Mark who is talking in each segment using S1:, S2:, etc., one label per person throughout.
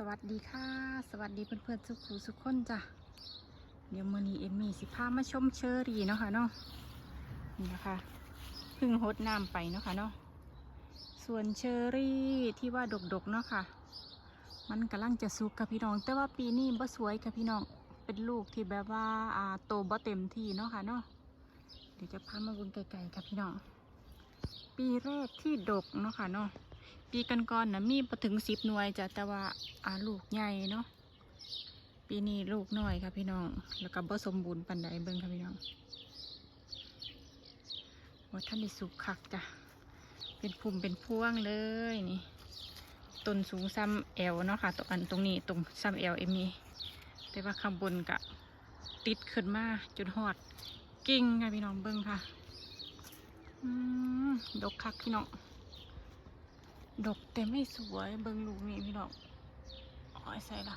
S1: สวัสดีค่ะ สวัสดีเพื่อนๆทุกคูทุกคนจ้ะเดี๋ยวมื้อนี้เอมมี่สิพามาชมเชอรี่เนาะค่ะเนาะนี่นะคะพิ่งหดน้ำไปเนาะค่ะเนาะส่วนเชอรี่ที่ว่าดกๆเนาะค่ะ มันกำลังจะสุกค่ะพี่น้อง แต่ว่าปีนี้บ่สวยค่ะพี่น้องเป็นลูกที่แบบว่าอ่าโตบ่เต็มที่เนาะค่ะเนาะเดี๋ยวจะพามาวนไกลๆค่ะพี่น้อง ปีแรกที่ดกเนาะค่ะเนาะ ปีกันก่อนๆนะมีพอถึงสิบหน่วยจ้ะแต่ว่าอาลูกใหญ่เนาะปีนี้ลูกน้อยค่ะพี่น้อง แล้วก็บ่สมบูรณ์ปันใดเบิ่งค่ะพี่น้องว่าท่านได้สุกคักจ้ะเป็นภูมิเป็นพวงเลยนี่ต้นสูงซ้ำแอวเนาะค่ะตรงอันตรงนี้ตรงซ้ำแอวเอ็มมีแต่ว่าข้างบนกะติดขึ้นมาจนหอดกิ่งค่ะพี่น้องเบิ่งค่ะอืมดกคักพี่น้อง ดกแต่ไม่สวยเบิ่งลูกนี่พี่น้องอ๋อยใส่ละ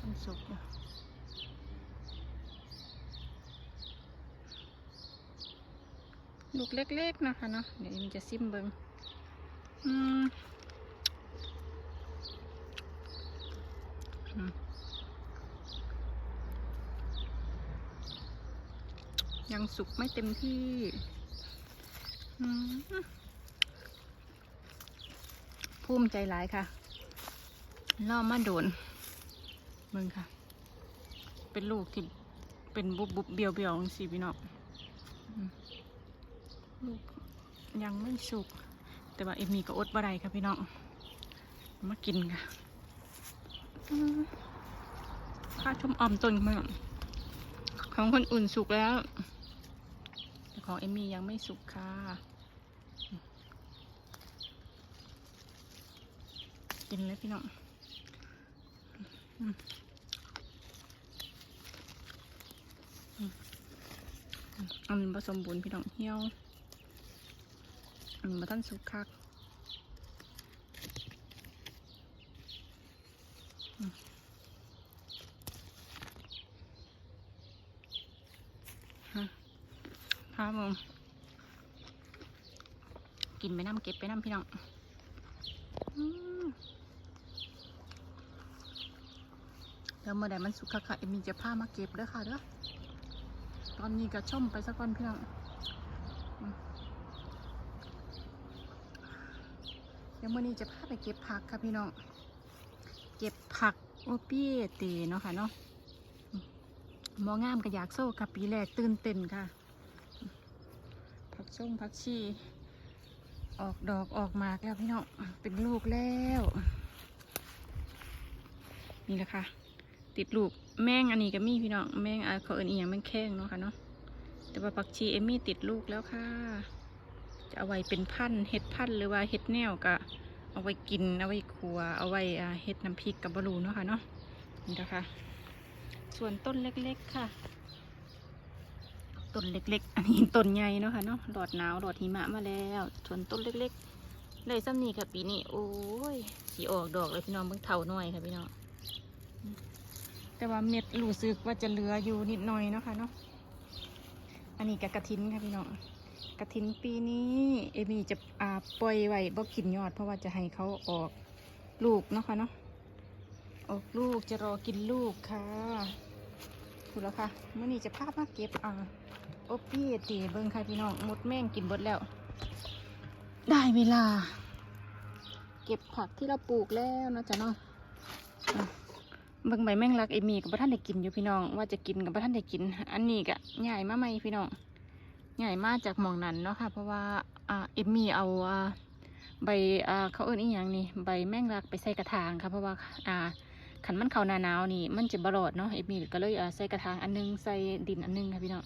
S1: มันสุกอยู่ลูกเล็กๆนะคะเนาะเดี๋ยวอิมจะซิมเบิ่งอืมอืมยังสุกไม่เต็มที่ ภูมิใจหลายค่ะล่อมาโดนเบิ่งค่ะ เป็นลูกที่เป็นบุบบุบเบียวเบียวสิพี่น้องลูกยังไม่สุก แต่ว่าเอมมี่ก็อดบ่ได้ค่ะพี่น้อง มากินค่ะข้าชมออมต้นมาของคนอุ่นสุกแล้ว แต่ของเอมมี่ยังไม่สุกค่ะ กินเลยพี่น้องอันนี้ผสมบูรณ์พี่น้องเหี่ยวอันนี้มาท่านสุกคักฮะพามึงกินไปน้ำเก็บไปน้ำพี่น้องอืม เดี๋ยวเมื่อใดมันสุกค่ะเอ็มมีจะพามาเก็บเด้อค่ะเด้อตอนนี้ก็ชมไปสักก่อนพี่น้องเดี๋ยวมื่อนี้จะพาไปเก็บผักค่ะพี่น้อง เก็บผักโอปี้เตเนาะค่ะเนาะมองามก็อยากโซ่ค่ะปีแรกตื่นเต้นค่ะ ผักช่งผักชี ออกดอกออกมากแล้วพี่น้อง เป็นลูกแล้ว นี่แหละค่ะ ติดลูกแมงอันนี้ก็มีพี่น้องแมงอ่าเขาเอินอีหยังแมงแข้งเนาะค่ะเนาะแต่ว่าผักชีเอมี่ติดลูกแล้วค่ะจะเอาไว้เป็นพันเห็ดพันหรือว่าเห็ดแนวก็เอาไว้กินเอาไว้ขัวเอาไว้เห็ดน้ำพริกกับบะรูเนาะค่ะเนาะนี่นะคะ ส่วนต้นเล็กๆค่ะต้นเล็ก ๆ อันนี้ต้นใหญ่เนาะค่ะเนาะหลอดหนาวหลอดหิมะมาแล้วส่วนต้นเล็กๆเลยซ้ำนี่ค่ะปีนี้โอ้ยสีออกดอกเลยพี่น้องเบิ่งเท่าน่อยค่ะพี่น้อง แต่ว่าเม็ดรู้สึกว่าจะเหลืออยู่นิดหน่อยเนาะค่ะเนาะ อันนี้กับกระถินค่ะพี่น้อง กระถินปีนี้เอมี่จะอ่าปล่อยไว้บ่กินยอด เพราะว่าจะให้เขาออกลูกเนาะค่ะเนาะ ออกลูกจะรอกินลูกค่ะถูกแล้วค่ะเมื่อนี้จะพามาเก็บอ่าโอปี้ตีเบิ้งค่ะพี่น้องมดแม่งกินหมดแล้ว ได้เวลา เก็บผักที่เราปลูกแล้วนะจ๊ะเนาะอะ เบิ้งใบแมงลักเอมีกับท่านได้กินอยู่พี่น้อง ว่าจะกินกับท่านได้กิน อันนี้กะใหญ่มากไหมพี่น้องใหญ่มากจากหมองนั้นเนาะค่ะ เพราะว่าอ่าเอมี่เอาอ่าใบอ่าเขาเอิ้นอีหยังนี่ใบแมงลักไปใส่กระถางค่ะเพราะว่าอ่าขันมันเขาหนาหนาวนี่ มันจะบรอดเนาะเอมี่ก็เลยอ่าใส่กระถางอันนึงใส่ดินอันนึงค่ะพี่น้อง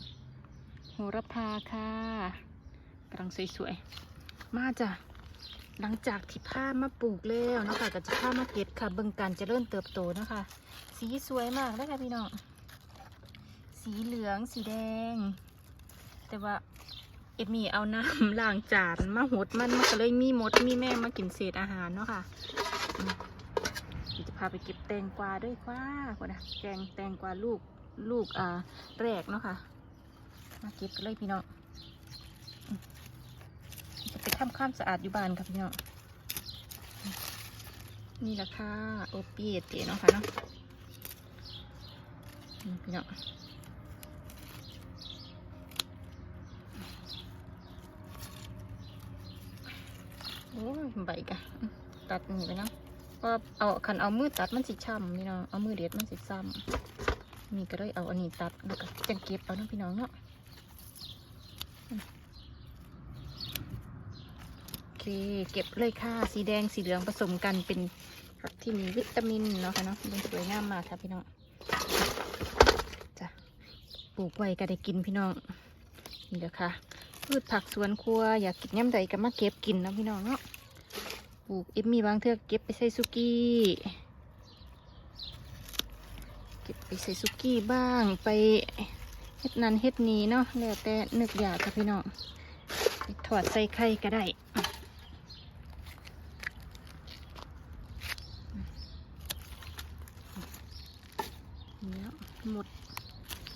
S1: โหระพาค่ะกำลังสวยๆมาจ้ะ หลังจากที่ผ้ามาปลูกแล้วนะคะก็จะผ้ามาเก็บค่ะเบิ่งการจะเริ่มเติบโตนะคะ สีสวยมากเลยค่ะพี่น้องสีเหลืองสีแดง แต่ว่าเอ็มมีเอาน้ำล้างจานมาหดมันมันก็เลยมีมดมีแม่มากินเศษอาหารเนาะค่ะจะพาไปเก็บแตงกวาด้วยค่ะคนนะแกงแตงกวาลูกลูกอ่าแรกเนาะค่ะ มาเก็บกันเลยพี่น้อง ทำความสะอาดอยู่บ้านครับพี่น้องนี่แหละค่ะโอเปียเตเนาะค่ะเนาะพี่น้องโอ้ใบกะตัดนี่ไปเนาะเพราะเอาคันเอามือตัดมันสิช้ำพี่น้องเอามือเด็ดมันสิซ้ำนี่ก็ได้เอาอันนี้ตัดแล้วก็จังเก็บเอาเนาะพี่น้องเนาะ โอ เคเก็บเลยค่ะ สีแดงสีเหลืองผสมกันเป็นผักที่มีวิตามินเนาะค่ะเนาะมันสวยงามมากค่ะพี่น้องจ้ะปลูกไว้ก็ได้กินพี่น้องนี่แหละค่ะพืชผักสวนครัวอยากกินย่ำใดก็มาเก็บกินนะพี่น้องเนาะปลูกเอ็มมีบางเทือกเก็บไปใส่ซุกี้เก็บไปใส่ซุกี้บ้างไปเฮ็ดนันเฮ็ดนี้เนาะแล้วแต่นึกอยากค่ะพี่น้องถอดใส่ไข่ก็ได้ เนี่ยหมด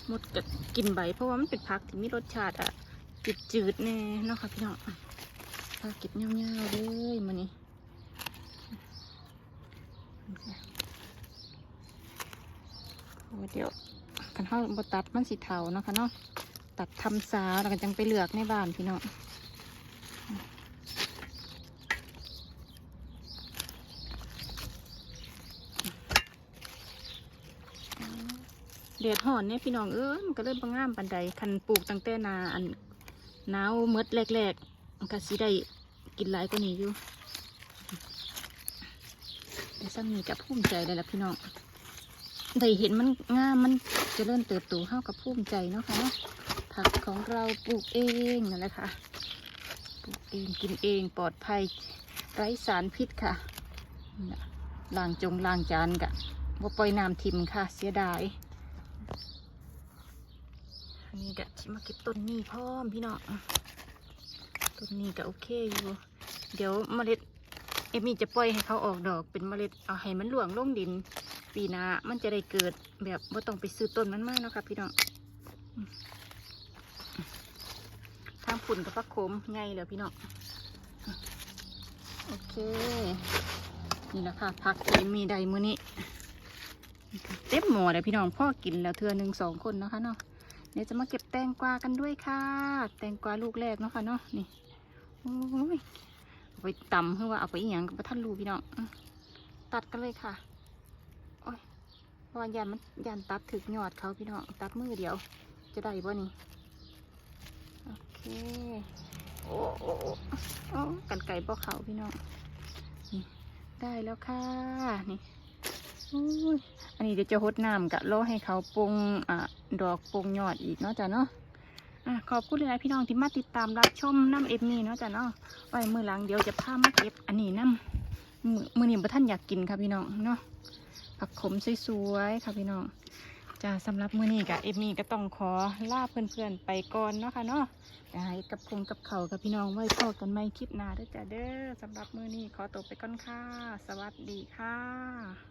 S1: ห มดกับกินใบ เพราะว่ามันเป็นผักที่มีรสชาติอะจืดจืดแน่เนาะค่ะพี่น้องผักก็บเงาวๆเลยมันนี่โอ้เดี๋ยวกันเข้าบตัดมันสีเทาเนาะค่ะเนาะตัดทำสาแล้วก็จังไปเลือกในบ้านพี่น้อง เดือดห่อนเนี่ยพี่น้องเอ้ยมันก็เริ่มบางงามปันใดคันปลูกตั้งแต่นาอันหนาวเมดแรกๆมันก็สิได้กินหลายกว่านี้อยู่แต่ซ้ำนี้กับภูมิใจเลยล่ะพี่น้องได้เห็นมันงามมันเจะเริ่มเติบโตเข้ากับภูมิใจเนาะค่ะเนาะผักของเราปลูกเองนั่นแหละค่ะปลูกเองกินเองปลอดภัยไร้สารพิษค่ะล้างจงล้างจานกะว่าปล่อยน้ำทิมค่ะ เสียดาย นนี้กะชิมาเก็บต้นนี้พร้อมพี่น้องต้นนี้ก็โอเคอยู่ เดี๋ยวเมล็ดเอมมี่จะปล่อยให้เขาออกดอกเป็นเมล็ดเอาให้มันหลวงลงดิน ปีหน้ามันจะได้เกิดแบบว่าต้องไปซื้อต้นมันมากนะครับพี่น้องทางฝุ่นกับพักโคมไงเหรอพี่น้องโอเค นี่แหละค่ะผักเอมมี่ได้มื้อนี้เต็มหม้อเลยพี่น้องพ่อกินแล้วเทือหนึ่งสองคนนะคะเนาะ เดี๋ยวจะมาเก็บแตงกวากันด้วยค่ะ แตงกวาลูกแรกเนาะค่ะเนาะนี่โอ้ยเอาไปตำเพื่อว่าเอาไปอีหยังกับท่านรูพี่น้องตัดกันเลยค่ะโอ้ยเพรายันมันยันตัดถึกยอดเขาพี่น้องตัดมือเดียว จะได้บ่นี่โอเคโอ้โอ้โอ้โอ้กันไก่บ่เขาพี่น้องนี่ได้แล้วค่ะนี่ อันนี้เดี๋ยวจะหดน้ำกะรอให้เขาปรุงอะดอกปรุงยอดอีกเนาะจ้ะเนาะอะขอบคุณเลยพี่น้องที่มาติดตามรับชมน้ำเอ็มนี่เนาะจ้ะเนาะไว้มือหลังเดี๋ยวจะพามาเก็บอันนี้น้ำมือมือนี้บ่ท่านอยากกินค่ะพี่น้องเนาะผักขมสวยๆค่ะพี่น้องจ้าสำหรับมือนี้กะเอ็มนี่ก็ต้องขอลาเพื่อนๆไปก่อนเนาะค่ะเนาะกับคงกับเขากับพี่น้องไว้พอกันไม่คลิปหน้าด้อจ้ะเด้อสำหรับมือนี้ขอตัวไปก่อนค่ะ สวัสดีค่ะ